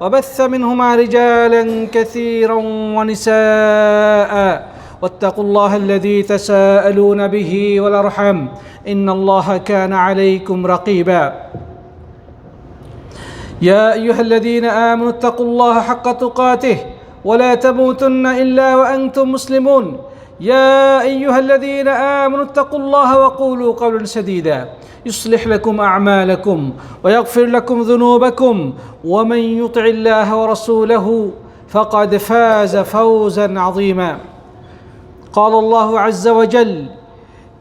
وبث منهما رجالا كثيرا ونساء. واتقوا الله الذي تساءلون به والأرحم. إن الله كان عليكم رقيبا. يا أيها الذين آمنوا اتقوا الله حق تقاته ولا تموتن إلا وأنتم مسلمون. يا أيها الذين آمنوا اتقوا الله وقولوا قولا سديدا. يصلح لكم أعمالكم ويغفر لكم ذنوبكم ومن يطع الله ورسوله فقد فاز فوزا عظيما. قال الله عز وجل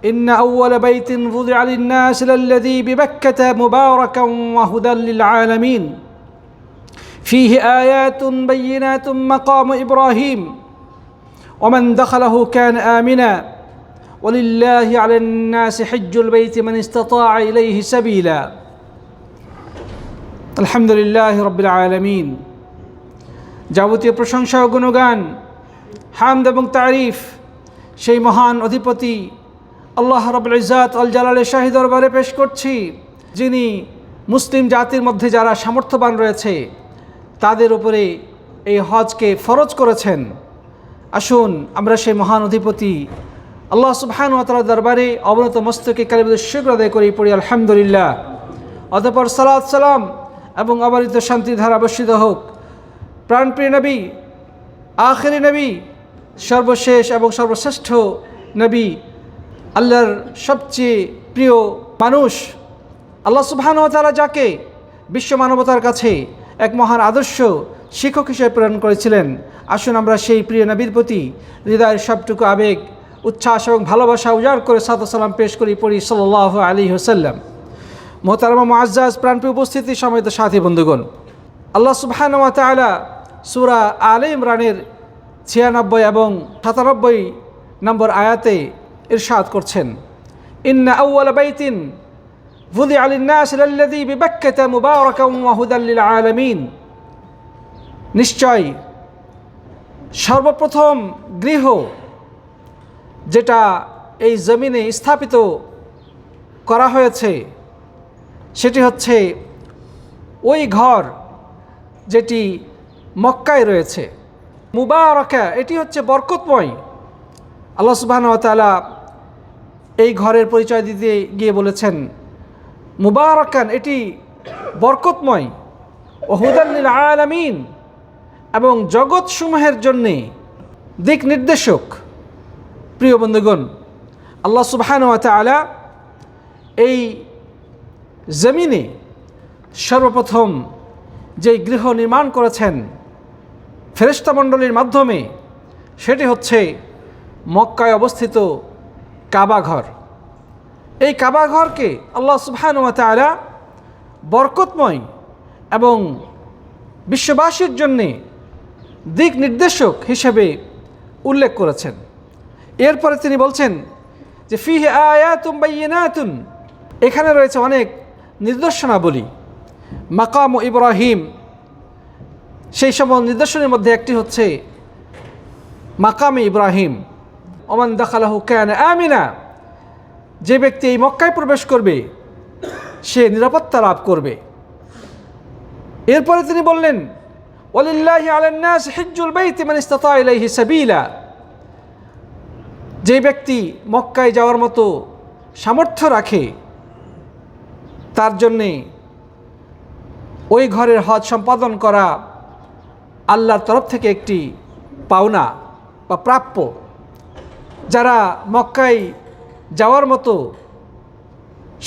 إن أول بيت وضع للناس للذي ببكة مباركا وهدى للعالمين. فيه آيات بينات مقام إبراهيم. ومن دخله كان آمنا. ولله على الناس حج البيت من استطاع إليه سبيلا الحمد لله رب العالمين যাবতীয় প্রশংসা ও গুণগান হামদ এবং তারিফ সেই মহান অধিপতি আল্লাহ রবুল ইজাত আল জালালের শাহী দরবারে পেশ করছি যিনি মুসলিম জাতির মধ্যে যারা সামর্থ্যবান রয়েছে তাদের উপরে এই হজকে ফরজ করেছেন আসুন আমরা সেই মহান অধিপতি আল্লাহ সুবহান দরবারে অবনত মস্তকে কালিবুদ শুক্র আদায় করি, পড়ি আলহামদুলিল্লাহ। অতপর সালাদ সালাম এবং অবারিত শান্তি ধারা বর্ষিত হোক। প্রাণপ্রিয় নবী, আখেরি নবী, সর্বশেষ এবং সর্বশ্রেষ্ঠ নবী, আল্লাহর সবচেয়ে প্রিয় মানুষ, আল্লাহ সুবহান তালা যাকে বিশ্ব মানবতার কাছে এক মহান আদর্শ শিক্ষক হিসেবে প্রেরণ করেছিলেন। আসুন আমরা সেই প্রিয় নবীর প্রতি হৃদয়ের সবটুকু আবেগ উচ্ছ্বাস এবং ভালোবাসা উজাড় করে সালাম পেশ করি পড়ি সাল্লাহ আলী হোসাল্লাম মোহতারমা মুআজ্জাজ প্রাণপ্রিয় উপস্থিতি সমেত সাথী বন্ধুগণ, আল্লাহ সুবহান তালা সুরা আলে ইমরানের ছিয়ানব্বই এবং সাতানব্বই নম্বর আয়াতে ইরশাদ করছেন। ইন্না আউ্বাল বাইতিন ভুদি আলিন্নাস লাল্লাযী বিবাক্কাতা মুবারাকান ওয়া হুদাল লিল আলামিন নিশ্চয় সর্বপ্রথম গৃহ যেটা এই জমিনে স্থাপিত করা হয়েছে, সেটি হচ্ছে ওই ঘর যেটি মক্কায় রয়েছে। মুবারকা, এটি হচ্ছে বরকতময়। আল্লাহ সুবাহন তালা এই ঘরের পরিচয় দিতে গিয়ে বলেছেন, মুবারকান, এটি বরকতময়। ওহুদাল্লিল আলামিন এবং জগৎসমূহের জন্যে দিক নির্দেশক। প্রিয় বন্ধুগণ, আল্লাহ সুবাহান তালা এই জমিনে সর্বপ্রথম যে গৃহ নির্মাণ করেছেন ফেরেস্তামণ্ডলীর মাধ্যমে, সেটি হচ্ছে মক্কায় অবস্থিত কাবাঘর এই কাবাঘরকে আল্লাহ সুবহান তালা বরকতময় এবং বিশ্ববাসীর জন্যে দিক নির্দেশক হিসেবে উল্লেখ করেছেন। এরপরে তিনি বলছেন যে, ফিহ আয়াতুম বাইনাতুন এখানে রয়েছে অনেক নিদর্শনাবলী। মাকাম ইব্রাহিম। সেই সব নিদর্শনের মধ্যে একটি হচ্ছে মাকামে ইব্রাহিম। ওমান দাখালাহু ক্যান আমিনা। যে ব্যক্তি এই মক্কায় প্রবেশ করবে, সে নিরাপত্তা লাভ করবে। এরপরে তিনি বললেন ওলিল্লাহি আলান্নাস হিজ্জুল বাইতি মান ইস্তাতা ইলাইহি সাবিলা। যে ব্যক্তি মক্কায় যাওয়ার মতো সামর্থ্য রাখে, তার জন্যে ওই ঘরের হজ সম্পাদন করা আল্লাহর তরফ থেকে একটি পাওনা বা প্রাপ্য। যারা মক্কায় যাওয়ার মতো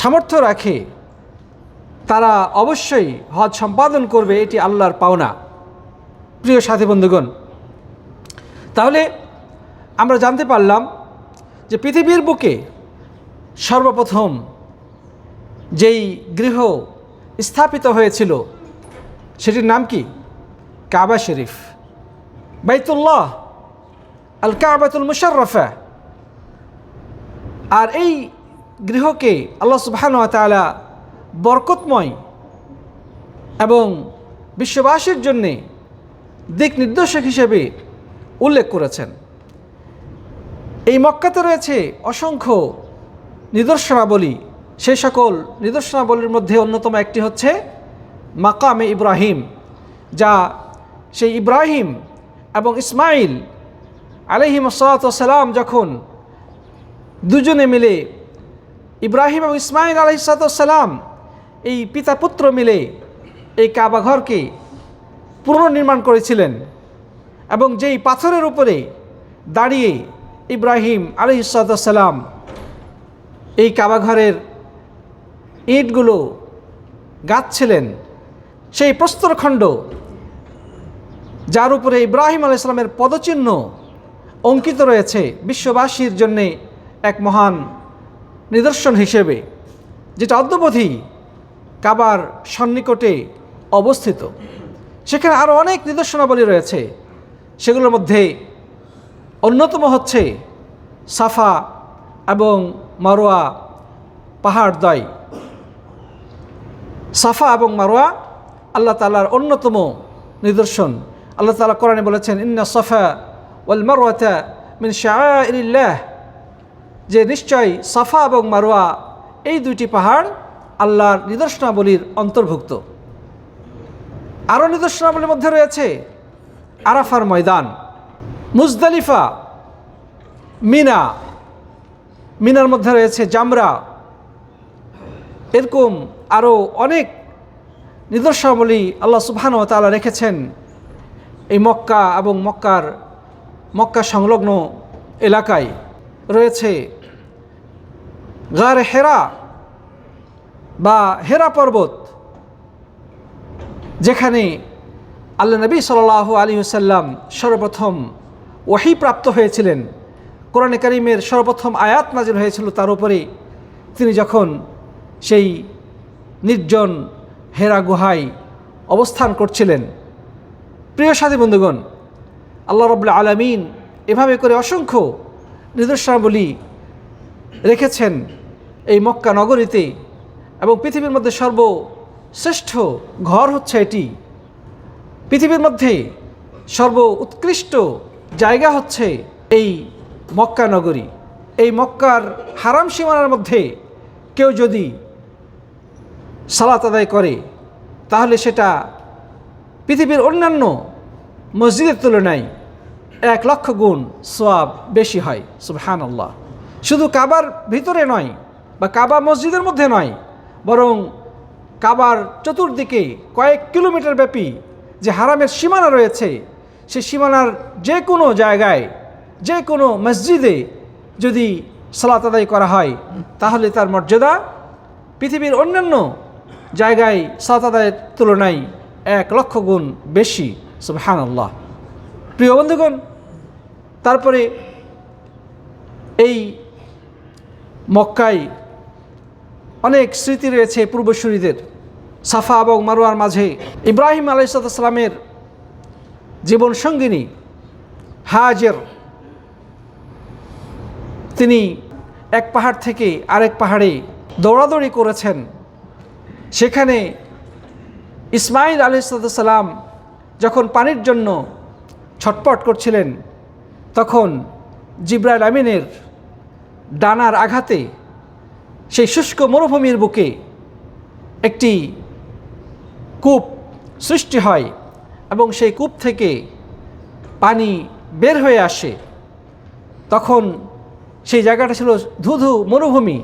সামর্থ্য রাখে, তারা অবশ্যই হজ সম্পাদন করবে, এটি আল্লাহর পাওনা। প্রিয় সাথী বন্ধুগণ, তাহলে আমরা জানতে পারলাম যে পৃথিবীর বুকে সর্বপ্রথম যেই গৃহ স্থাপিত হয়েছিল, সেটির নাম কি? কাবা শরীফ। বাইতুল্লাহ, আল কাবাতুল মুশাররফা। আর এই গৃহকে আল্লাহ সুবহান তাআলা বরকতময় এবং বিশ্ববাসীর জন্যে দিক নির্দেশক হিসেবে উল্লেখ করেছেন। এই মক্কাতে রয়েছে অসংখ্য নিদর্শনাবলী। সেই সকল নিদর্শনাবলীর মধ্যে অন্যতম একটি হচ্ছে মাকামে ইব্রাহিম, যা সেই ইব্রাহিম এবং ইসমাইল আলহিম সালাম যখন দুজনে মিলে ইব্রাহিম এবং ইসমাইল আলহিসাল্লাম এই পিতা পুত্র মিলে এই কাবাঘরকে পুনর্নির্মাণ করেছিলেন এবং যেই পাথরের উপরে দাঁড়িয়ে ইব্রাহিম আলহিসাল্লাম এই কাবাঘরের ইটগুলো গাচ্ছিলেন সেই প্রস্তরখণ্ড যার উপরে ইব্রাহিম আল ইসলামের পদচিহ্ন অঙ্কিত রয়েছে বিশ্ববাসীর জন্যে এক মহান নিদর্শন হিসেবে, যেটা অদ্যবধি কাবার সন্নিকটে অবস্থিত। সেখানে আরও অনেক নিদর্শনাবলী রয়েছে। সেগুলোর মধ্যে অন্যতম হচ্ছে সাফা এবং মারোয়া পাহাড় দয়। সাফা এবং মারোয়া আল্লাহ তালার অন্যতম নিদর্শন। আল্লাহ তালা কোরআনে বলেছেন, ইন্না সাফা ওয়াল মারোয়াতা মিন শাহ যে নিশ্চয় সাফা এবং মারোয়া এই দুইটি পাহাড় আল্লাহর নিদর্শনাবলীর অন্তর্ভুক্ত। আরও নিদর্শনাবলীর মধ্যে রয়েছে আরাফার ময়দান। মুজদালিফা, মিনা, মিনার মধ্যে রয়েছে জামরা, এরকম আরও অনেক নিদর্শনাবলী আল্লাহ সুবহান ও তালা রেখেছেন। এই মক্কা এবং মক্কার, মক্কা সংলগ্ন এলাকায় রয়েছে গার হেরা বা হেরা পর্বত, যেখানে আল্লাহ নবী সাল আলী সাল্লাম সর্বপ্রথম ওয়াহি প্রাপ্ত হয়েছিলেন। কোরআনে করিমের সর্বপ্রথম আয়াত নাজির হয়েছিল তার উপরে। তিনি যখন সেই নির্জন হেরা গুহায় অবস্থান করছিলেন। প্রিয় সাথী বন্ধুগণ, আল্লাহ রবুল্লা আলমিন এভাবে করে অসংখ্য নিদর্শনাবলী রেখেছেন এই মক্কা নগরীতে এবং পৃথিবীর মধ্যে সর্বশ্রেষ্ঠ ঘর হচ্ছে এটি। পৃথিবীর মধ্যে সর্ব উৎকৃষ্ট জায়গা হচ্ছে এই মক্কা নগরী। এই মক্কার হারাম সীমানার মধ্যে কেউ যদি সালাত আদায় করে, তাহলে সেটা পৃথিবীর অন্যান্য মসজিদের তুলনায় এক লক্ষ গুণ সোয়াব বেশি হয় সুবহান আল্লাহ শুধু কাবার ভিতরে নয় বা কাবা মসজিদের মধ্যে নয়, বরং কাবার চতুর্দিকে কয়েক কিলোমিটার ব্যাপী যে হারামের সীমানা রয়েছে সে সীমানার যে কোনো জায়গায় যে কোনো মসজিদে যদি সালাত আদায় করা হয়, তাহলে তার মর্যাদা পৃথিবীর অন্যান্য জায়গায় সালাত আদায়ের তুলনায় এক লক্ষ গুণ বেশি। সুবহান আল্লাহ প্রিয় বন্ধুগণ, তারপরে এই মক্কায় অনেক স্মৃতি রয়েছে পূর্বসূরীদের। সাফা এবং মারোয়ার মাঝে ইব্রাহিম আলাইসালামের জীবন সঙ্গিনী, হাজের। তিনি এক পাহাড় থেকে আরেক পাহাড়ে দৌড়াদৌড়ি করেছেন। সেখানে ইসমাইল আলাইসালাম যখন পানির জন্য ছটপট করছিলেন, তখন জিব্রাইল আমিনের ডানার আঘাতে সেই শুষ্ক মরুভূমির বুকে একটি কূপ সৃষ্টি হয়। এবং সেই কূপ থেকে পানি বের হয়ে আসে। তখন সেই জায়গাটা ছিল ধুধু মরুভূমি।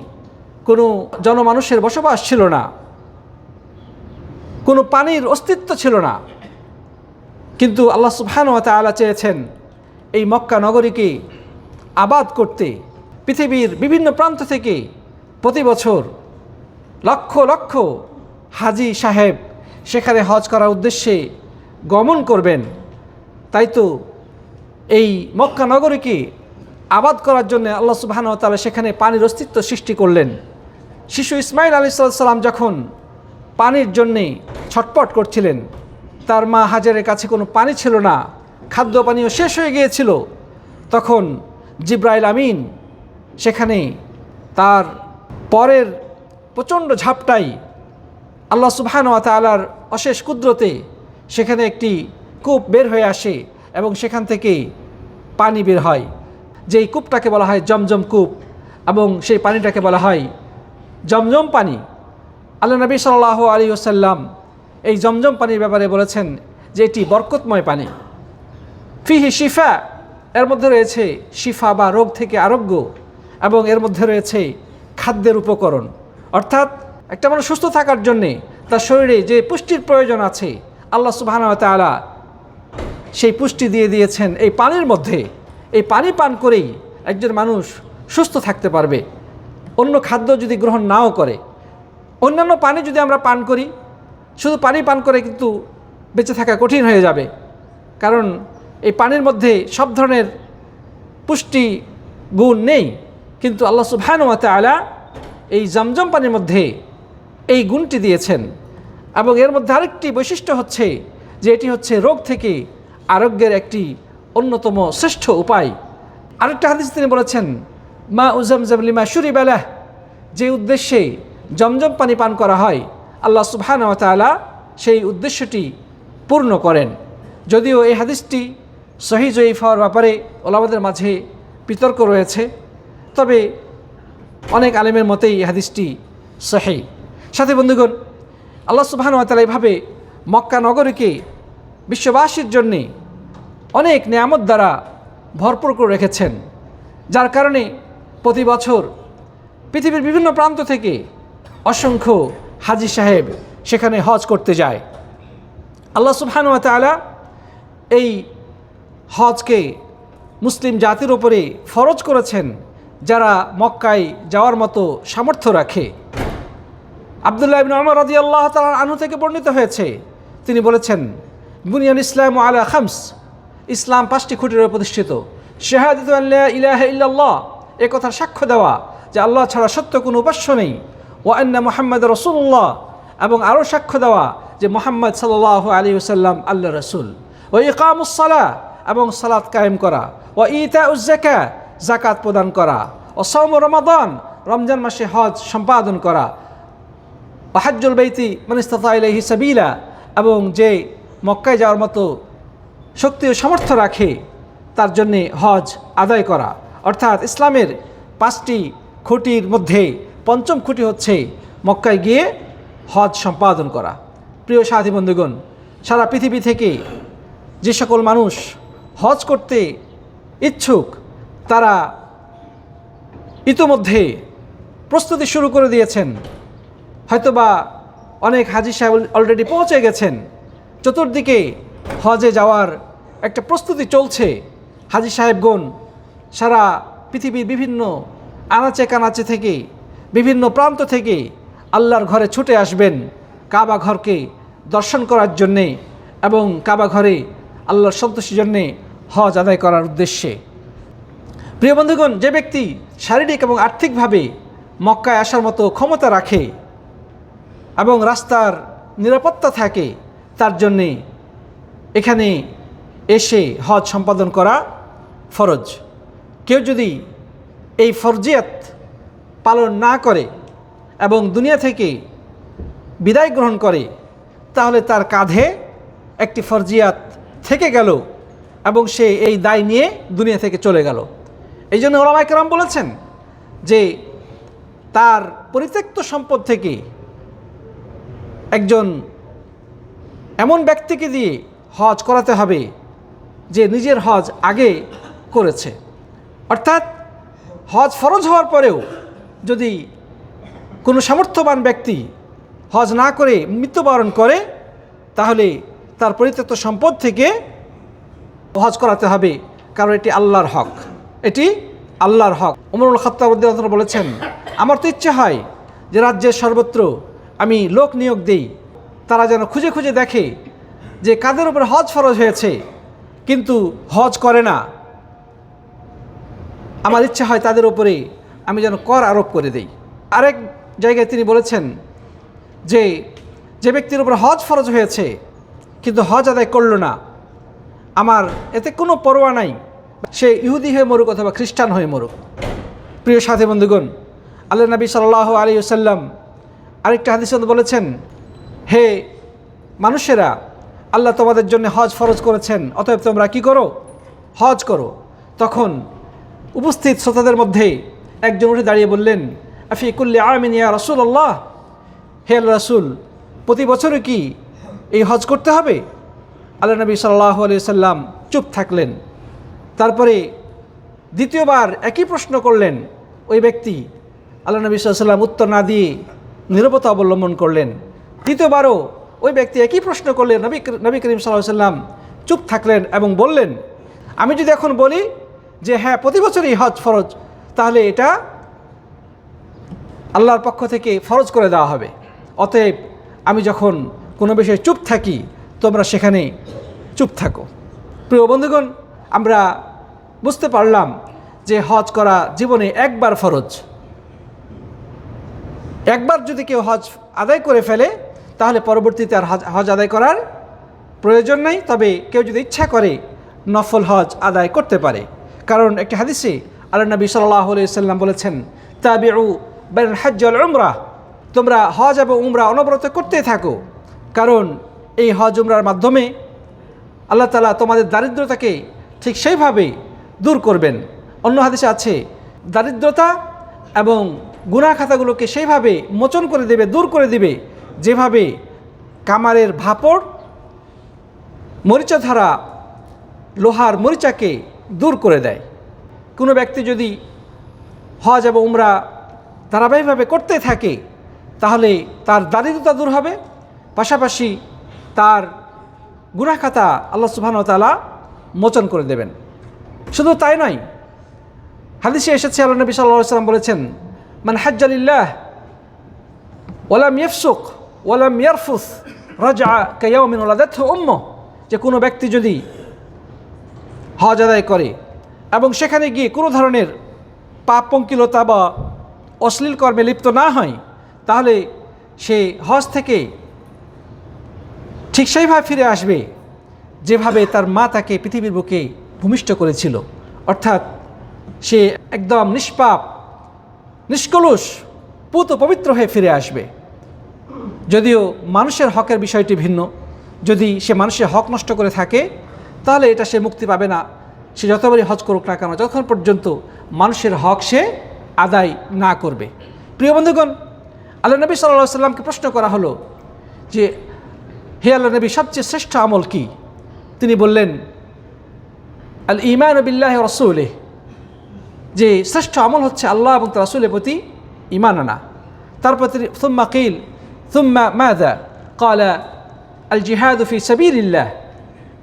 কোনো জনমানুষের বসবাস ছিল না। কোনো পানির অস্তিত্ব ছিল না। কিন্তু আল্লাহ সুবহান ওয়া তাআলা চেয়েছেন এই মক্কা নগরীকে আবাদ করতে। পৃথিবীর বিভিন্ন প্রান্ত থেকে প্রতি বছর লক্ষ লক্ষ হাজি সাহেব সেখানে হজ করার উদ্দেশ্যে গমন করবেন। তাই তো এই মক্কা নগরীকে আবাদ করার জন্য আল্লাহ সুবাহান তালা সেখানে পানির অস্তিত্ব সৃষ্টি করলেন। শিশু ইসমাইল আলী সাল্লাম যখন পানির জন্যে ছটপট করছিলেন, তার মা হাজারের কাছে কোনো পানি ছিল না খাদ্য পানীয় শেষ হয়ে গিয়েছিল, তখন জিব্রাইল আমিন সেখানে তার পরের প্রচণ্ড ঝাপটাই আল্লাহ সুবহান তালার অশেষ কুদরতে সেখানে একটি কূপ বের হয়ে আসে এবং সেখান থেকে পানি বের হয়। যেই কূপটাকে বলা হয় জমজম কূপ এবং সেই পানিটাকে বলা হয় জমজম পানি। আল্লাহ নবী সাল্লাহ আলী ওসাল্লাম এই জমজম পানির ব্যাপারে বলেছেন যে এটি বরকতময় পানি। ফিহি শিফা, এর মধ্যে রয়েছে শিফা বা রোগ থেকে আরোগ্য এবং এর মধ্যে রয়েছে খাদ্যের উপকরণ। অর্থাৎ একটা মানুষ সুস্থ থাকার জন্যে তার শরীরে যে পুষ্টির প্রয়োজন আছে আল্লাহ সুবাহ তালা সেই পুষ্টি দিয়ে দিয়েছেন এই পানির মধ্যে। এই পানি পান করেই একজন মানুষ সুস্থ থাকতে পারবে। অন্য খাদ্য যদি গ্রহণ নাও করে। অন্যান্য পানি যদি আমরা পান করি, শুধু পানি পান করে কিন্তু বেঁচে থাকা কঠিন হয়ে যাবে। কারণ এই পানির মধ্যে সব ধরনের পুষ্টি গুণ নেই। কিন্তু আল্লাহ সুবহানুয়া তালা এই জমজম পানির মধ্যে এই গুণটি দিয়েছেন। এবং এর মধ্যে আরেকটি বৈশিষ্ট্য হচ্ছে যে এটি হচ্ছে রোগ থেকে আরোগ্যের একটি অন্যতম শ্রেষ্ঠ উপায়। আরেকটা হাদিস তিনি বলেছেন, মা উজমজম লিমা সুরি বেলাহ যে উদ্দেশ্যে জমজম পানি পান করা হয়, আল্লাহ সুবহান তালা সেই উদ্দেশ্যটি পূর্ণ করেন। যদিও এই হাদিসটি সহি জয়ীফ হওয়ার ব্যাপারে ওলামাদের মাঝে বিতর্ক রয়েছে, তবে অনেক আলেমের মতেই এই হাদিসটি সহি। সাথে বন্ধুগণ আল্লাহ সুবহান তালা এইভাবে মক্কা নগরীকে বিশ্ববাসীর জন্যে অনেক নিয়ামত দ্বারা ভরপুর করে রেখেছেন। যার কারণে প্রতি বছর পৃথিবীর বিভিন্ন প্রান্ত থেকে অসংখ্য হাজি সাহেব সেখানে হজ করতে যায়। আল্লাহ সুবহানু ওয়া এই হজকে মুসলিম জাতির ওপরে ফরজ করেছেন, যারা মক্কায় যাওয়ার মতো সামর্থ্য রাখে। আবদুল্লাহ ইবিন আমর রদি আল্লাহ তালার আনু থেকে বর্ণিত হয়েছে। তিনি বলেছেন বুনিয়ান ইসলাম আলা খামস, ইসলাম পাঁচটি খুঁটির প্রতিষ্ঠিত। শেহাদিত ইলাহ ইল্লাল্লাহ, এ কথার সাক্ষ্য দেওয়া যে আল্লাহ ছাড়া সত্য কোনো উপাস্য নেই। ও আন্না মোহাম্মদ রসুল্লাহ এবং আরও সাক্ষ্য দেওয়া যে মোহাম্মদ সাল্লাহ আলী ওসাল্লাম আল্লাহ রসুল। ও ইকামুসালা এবং সালাত কায়েম করা। ও ইতা উজ্জাকা জাকাত প্রদান করা। ও সৌম রমাদান, রমজান মাসে হজ সম্পাদন করা। বাহাজ্জুল বৈতি মানিস্তাতা ইলাইহি সাবিলা, এবং যে মক্কায় যাওয়ার মতো শক্তি ও সামর্থ্য রাখে, তার জন্যে হজ আদায় করা। অর্থাৎ ইসলামের পাঁচটি খুঁটির মধ্যে পঞ্চম খুঁটি হচ্ছে মক্কায় গিয়ে হজ সম্পাদন করা। প্রিয় সাথী বন্ধুগণ, সারা পৃথিবী থেকে যে সকল মানুষ হজ করতে ইচ্ছুক, তারা ইতোমধ্যে প্রস্তুতি শুরু করে দিয়েছেন। হয়তোবা অনেক হাজি সাহেব অলরেডি পৌঁছে গেছেন। চতুর্দিকে হজে যাওয়ার একটা প্রস্তুতি চলছে। হাজি সাহেবগণ সারা পৃথিবীর বিভিন্ন আনাচে কানাচে থেকে, বিভিন্ন প্রান্ত থেকে আল্লাহর ঘরে ছুটে আসবেন কাবা ঘরকে দর্শন করার জন্যে এবং কাবা ঘরে আল্লাহর সন্তোষের জন্যে হজ আদায় করার উদ্দেশ্যে। প্রিয় বন্ধুগণ, যে ব্যক্তি শারীরিক এবং আর্থিকভাবে মক্কায় আসার মতো ক্ষমতা রাখে এবং রাস্তার নিরাপত্তা থাকে, তার জন্যে এখানে এসে হজ সম্পাদন করা ফরজ। কেউ যদি এই ফরজিয়াত পালন না করে এবং দুনিয়া থেকে বিদায় গ্রহণ করে, তাহলে তার কাঁধে একটি ফরজিয়াত থেকে গেল এবং সে এই দায় নিয়ে দুনিয়া থেকে চলে গেল। এই জন্য ওলামাইকরাম বলেছেন যে তার পরিত্যক্ত সম্পদ থেকে একজন এমন ব্যক্তিকে দিয়ে হজ করাতে হবে যে নিজের হজ আগে করেছে। অর্থাৎ হজ ফরজ হওয়ার পরেও যদি কোনো সামর্থ্যবান ব্যক্তি হজ না করে মৃত্যুবরণ করে, তাহলে তার পরিত্যক্ত সম্পদ থেকে হজ করাতে হবে, কারণ এটি আল্লাহর হক। এটি আল্লাহর হক। উমরুল খত্তাব রাদিয়াল্লাহু বলেছেন, আমার তো ইচ্ছে হয় যে রাজ্যের সর্বত্র আমি লোক নিয়োগ দিই। তারা যেন খুঁজে খুঁজে দেখে যে কাদের উপর হজ ফরজ হয়েছে, কিন্তু হজ করে না। আমার ইচ্ছা হয় তাদের উপরে আমি যেন কর আরোপ করে দেই। আরেক জায়গায় তিনি বলেছেন যে যে ব্যক্তির উপর হজ ফরজ হয়েছে, কিন্তু হজ আদায় করল না। আমার এতে কোনো পরোয়া নাই। সে ইহুদি হয়ে মরুক অথবা খ্রিস্টান হয়ে মরুক। প্রিয় সাথী বন্ধুগণ আল্লাহ নবী সাল্লাহ আলী সাল্লাম আরেকটা হাদিস বলেছেন, হে মানুষেরা, আল্লাহ তোমাদের জন্য হজ ফরজ করেছেন, অতএব তোমরা কি করো? হজ করো। তখন উপস্থিত শ্রোতাদের মধ্যে একজন উঠে দাঁড়িয়ে বললেন, আফি কুল্লি আমিন রসুল আল্লাহ হে আল্লাহ রাসুল, প্রতি বছরে কি এই হজ করতে হবে? আল্লাহ নবী সাল্লাহ আলি সাল্লাম চুপ থাকলেন। তারপরে দ্বিতীয়বার একই প্রশ্ন করলেন ওই ব্যক্তি। আল্লাহ নবী সাল্লাম উত্তর না দিয়ে নিরবতা অবলম্বন করলেন। তৃতীয়বারও ওই ব্যক্তি একই প্রশ্ন করলেন, নবী নবী করিম সাল্লাহ সাল্লাম চুপ থাকলেন এবং বললেন, আমি যদি এখন বলি যে হ্যাঁ প্রতি বছরই হজ ফরজ, তাহলে এটা আল্লাহর পক্ষ থেকে ফরজ করে দেওয়া হবে। অতএব আমি যখন কোনো বিষয়ে চুপ থাকি, তোমরা সেখানে চুপ থাকো। প্রিয় বন্ধুগণ, আমরা বুঝতে পারলাম যে হজ করা জীবনে একবার ফরজ। একবার যদি কেউ হজ আদায় করে ফেলে, তাহলে পরবর্তীতে আর হজ আদায় করার প্রয়োজন নেই। তবে কেউ যদি ইচ্ছা করে নফল হজ আদায় করতে পারে। কারণ একটি হাদিসে আল্লাহ নবী সাল্লাহ সাল্লাম বলেছেন, তাবিউ বেন হজ্জল উমরা। তোমরা হজ এবং উমরা অনবরত করতে থাকো। কারণ এই হজ উমরার মাধ্যমে আল্লাহ তালা তোমাদের দারিদ্রতাকে ঠিক সেইভাবে দূর করবেন। অন্য হাদিসে আছে, দারিদ্রতা এবং গুণা খাতাগুলোকে সেইভাবে মোচন করে দেবে, দূর করে দেবে। যেভাবে কামারের ভাপড়, মরিচাধারা, লোহার মরিচাকে দূর করে দেয়। কোনো ব্যক্তি যদি হজ এবং উমরা ধারাবাহিকভাবে করতে থাকে, তাহলে তার দারিদ্রতা দূর হবে। পাশাপাশি তার গুণাখাতা আল্লাহ সুবহান তালা মোচন করে দেবেন। শুধু তাই নয়, হাদিসে এসেছে, আল্লাহ নবী সাল্লাহ সাল্লাম বলেছেন মানে হাজ্জালিল্লাহ ওলাম ইয়ফসুক ওলাম ইয়ারফুস, রাজা কেয়াউমিন ওলাদাত উম্ম যে কোনো ব্যক্তি যদি হজ আদায় করে এবং সেখানে গিয়ে কোনো ধরনের পাপ পঙ্কিলতা বা অশ্লীল কর্মে লিপ্ত না হয়, তাহলে সে হজ থেকে ঠিক সেইভাবে ফিরে আসবে যেভাবে তার মা তাকে পৃথিবীর বুকে ভূমিষ্ঠ করেছিল। অর্থাৎ সে একদম নিষ্পাপ নিষ্কলুষ, পুত পবিত্র হয়ে ফিরে আসবে। যদিও মানুষের হকের বিষয়টি ভিন্ন, যদি সে মানুষের হক নষ্ট করে থাকে, তাহলে এটা সে মুক্তি পাবে না। সে যতবারই হজ করুক না কেন, যতক্ষণ পর্যন্ত মানুষের হক সে আদায় না করবে। প্রিয় বন্ধুগণ আল্লাহ নবী সাল্লাহ সাল্লামকে প্রশ্ন করা হলো যে, হে আল্লাহ নবী, সবচেয়ে শ্রেষ্ঠ আমল কি? তিনি বললেন আল ইমান বিল্লাহ রসুলে যে শ্রেষ্ঠ আমল হচ্ছে আল্লাহ এবং রসুলের প্রতি ইমান আনা। তারপর তিনি সুম্মা কিল, সুম্মা মাদা কালা আল জিহাদ ফি সাবিল্লাহ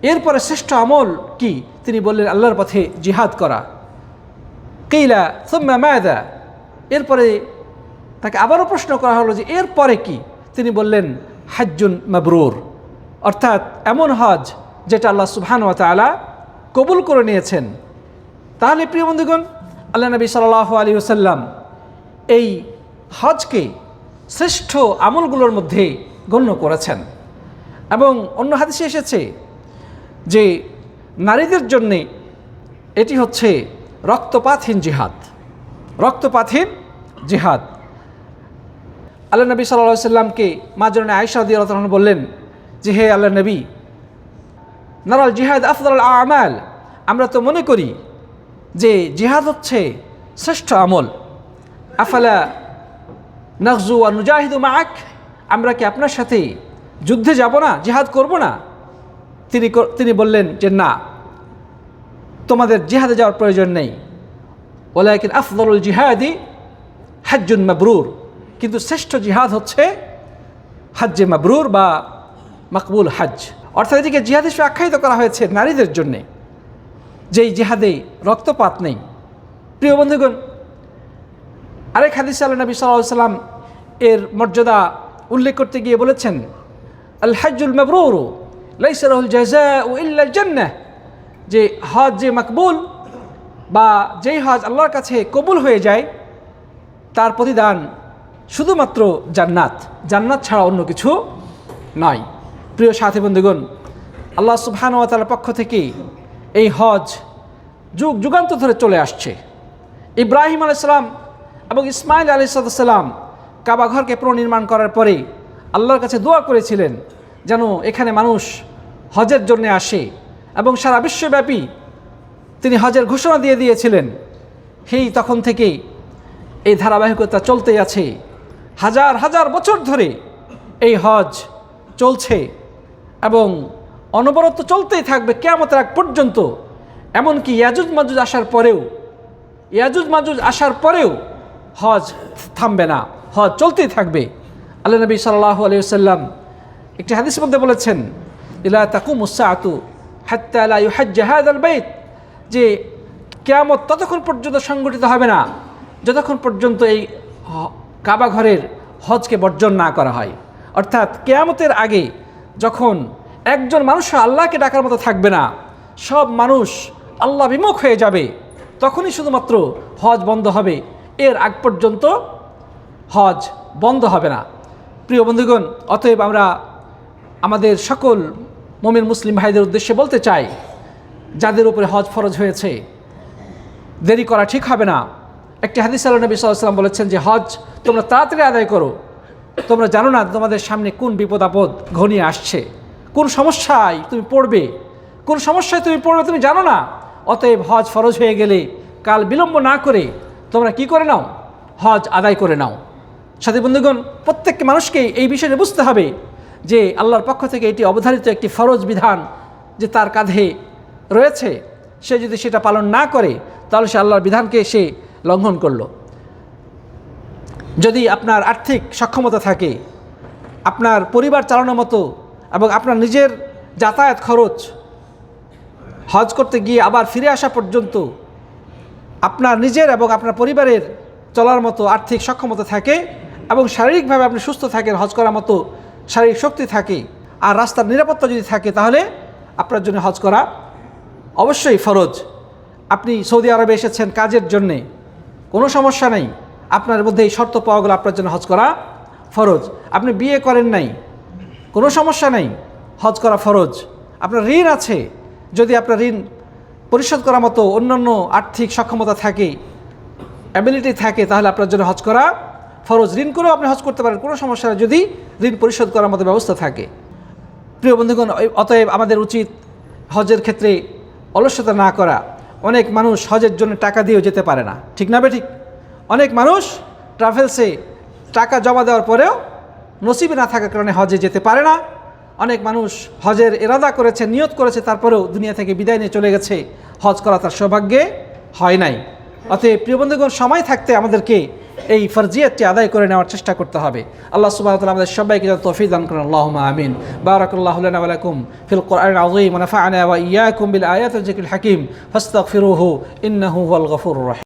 এরপরে শ্রেষ্ঠ আমল কি? তিনি বললেন, আল্লাহর পথে জিহাদ করা। কেইলা সুম্মা মাদা এরপরে তাকে আবারও প্রশ্ন করা হলো যে, এরপরে কি? তিনি বললেন, হাজ্জুন মাবরুর। অর্থাৎ এমন হজ যেটা আল্লাহ সুবহান তাআলা কবুল করে নিয়েছেন। তাহলে প্রিয় বন্ধুগণ আল্লাহ নবী সাল্লাহ আলী ওসাল্লাম এই হজকে শ্রেষ্ঠ আমলগুলোর মধ্যে গণ্য করেছেন। এবং অন্য হাদিসে এসেছে যে নারীদের জন্যে এটি হচ্ছে রক্তপাতহীন জিহাদ। রক্তপাতহীন জিহাদ। আল্লাহ নবী সাল্লাহ সাল্লামকে মাজরনে আয়সা দিয়ে রতন বললেন যে, হে আল্লাহ নবী, নারাল জিহাদ আফদল আমাল, আমরা তো মনে করি যে জিহাদ হচ্ছে শ্রেষ্ঠ আমল। আফালা নকজু আর মুজাহিদু মাক আমরা কি আপনার সাথে যুদ্ধে যাব না, জিহাদ করব না? তিনি তিনি বললেন যে না, তোমাদের জিহাদে যাওয়ার প্রয়োজন নেই। ওলাকিন আফদলুল জিহাদি হাজ্জুন মাবরুর, কিন্তু শ্রেষ্ঠ জিহাদ হচ্ছে হাজ্জে মাবরুর বা মকবুল হাজ অর্থাৎ এটিকে জিহাদ হিসেবে আখ্যায়িত করা হয়েছে নারীদের জন্যে। যেই জিহাদে রক্তপাত নেই। প্রিয় বন্ধুগণ, আরেক হাদিস আল্লাহ নবী সাল্লাম এর মর্যাদা উল্লেখ করতে গিয়ে বলেছেন আল হাজুল মবরুর লাইসারুল জাজা ও যে হজ যে মকবুল বা যেই হজ আল্লাহর কাছে কবুল হয়ে যায়, তার প্রতিদান শুধুমাত্র জান্নাত। জান্নাত ছাড়া অন্য কিছু নয়। প্রিয় সাথী বন্ধুগণ, আল্লাহ সুবহানুয়াতার পক্ষ থেকে এই হজ যুগ যুগান্ত ধরে চলে আসছে। ইব্রাহিম আলাইসালাম এবং ইসমাইল আলি সালাম কাবাঘরকে পুনর্নির্মাণ করার পরে আল্লাহর কাছে দোয়া করেছিলেন যেন এখানে মানুষ হজের জন্য আসে এবং সারা বিশ্বব্যাপী তিনি হজের ঘোষণা দিয়ে দিয়েছিলেন। সেই তখন থেকে এই ধারাবাহিকতা চলতেই আছে। হাজার হাজার বছর ধরে এই হজ চলছে এবং অনবরত চলতেই থাকবে কেয়ামতের আগ পর্যন্ত। এমনকি ইয়াজুজ মাজুজ আসার পরেও, ইয়াজুজ মাজুজ আসার পরেও হজ থামবে না, হজ চলতেই থাকবে। আল্লাহ নবী সাল্লাহ আলিয়াল্লাম একটি হাদিস মধ্যে বলেছেন, ইলা তাকু মুসাআতু হাত্তা লা ইউহাজ্জ হাদাল বাইত যে কেয়ামত ততক্ষণ পর্যন্ত সংগঠিত হবে না, যতক্ষণ পর্যন্ত এই কাবা ঘরের হজকে বর্জন না করা হয়। অর্থাৎ কেয়ামতের আগে যখন একজন মানুষ আল্লাহকে ডাকার মতো থাকবে না। সব মানুষ আল্লাহ বিমুখ হয়ে যাবে। তখনই শুধুমাত্র হজ বন্ধ হবে। এর আগ পর্যন্ত হজ বন্ধ হবে না। প্রিয় বন্ধুগণ, অতএব আমরা আমাদের সকল মমিন মুসলিম ভাইদের উদ্দেশ্যে বলতে চাই, যাদের উপরে হজ ফরজ হয়েছে, দেরি করা ঠিক হবে না। একটি হাদিস আল্লাহ নবী সাল্লাম বলেছেন যে, হজ তোমরা তাড়াতাড়ি আদায় করো। তোমরা জানো না তোমাদের সামনে কোন বিপদ আপদ ঘনিয়ে আসছে। কোন সমস্যায় তুমি পড়বে? কোন সমস্যায় তুমি পড়বে তুমি জানো না? অতএব হজ ফরজ হয়ে গেলে কাল বিলম্ব না করে তোমরা কি করে নাও? হজ আদায় করে নাও। সাথী বন্ধুগণ প্রত্যেক মানুষকে এই বিষয়ে বুঝতে হবে যে আল্লাহর পক্ষ থেকে এটি অবধারিত একটি ফরজ বিধান যে তার কাঁধে রয়েছে। সে যদি সেটা পালন না করে, তাহলে সে আল্লাহর বিধানকে সে লঙ্ঘন করল। যদি আপনার আর্থিক সক্ষমতা থাকে, আপনার পরিবার চালানোর মতো এবং আপনার নিজের যাতায়াত খরচ, হজ করতে গিয়ে আবার ফিরে আসা পর্যন্ত আপনার নিজের এবং আপনার পরিবারের চলার মতো আর্থিক সক্ষমতা থাকে এবং শারীরিকভাবে আপনি সুস্থ থাকেন, হজ করার মতো শারীরিক শক্তি থাকে আর রাস্তার নিরাপত্তা যদি থাকে তাহলে আপনার জন্য হজ করা অবশ্যই ফরজ। আপনি সৌদি আরবে এসেছেন কাজের জন্যে, কোনো সমস্যা নেই। আপনার মধ্যে এই শর্ত পাওয়া গেলে আপনার জন্য হজ করা ফরজ। আপনি বিয়ে করেন নাই কোনো সমস্যা নেই, হজ করা ফরজ। আপনার ঋণ আছে, যদি আপনার ঋণ পরিশোধ করার মতো অন্যান্য আর্থিক সক্ষমতা থাকে অ্যাবিলিটি থাকে, তাহলে আপনার জন্য হজ করা ফরজ। ঋণ করেও আপনি হজ করতে পারেন, কোনো সমস্যা নেই, যদি ঋণ পরিশোধ করার মতো ব্যবস্থা থাকে। প্রিয় বন্ধুগণ অতএব আমাদের উচিত হজের ক্ষেত্রে অলস্যতা না করা। অনেক মানুষ হজের জন্য টাকা দিয়েও যেতে পারে না, ঠিক না বে ঠিক? অনেক মানুষ ট্রাভেলসে টাকা জমা দেওয়ার পরেও নসিবে না থাকার কারণে হজে যেতে পারে না। অনেক মানুষ হজের এরাদা করেছে, নিয়ত করেছে, তারপরেও দুনিয়া থেকে বিদায় নিয়ে চলে গেছে। হজ করা তার সৌভাগ্যে হয় নাই। অতএব প্রিয় বন্ধুগণ, সময় থাকতে আমাদেরকে এই ফরজিয়াতটি আদায় করে নেওয়ার চেষ্টা করতে হবে। আল্লাহ ওয়া আমাদের সবাইকে যেন তৌফিক দান করেন। আল্লাহুম্মা আমিন। বারাকাল্লাহু লাকুম ফিল নাফা'না ওয়া ইয়্যাকুম বিল আয়াতিল যিকরিল হাকীম। ফাস্তাগফিরুহু, ইন্নাহু গফুরুর রাহিম।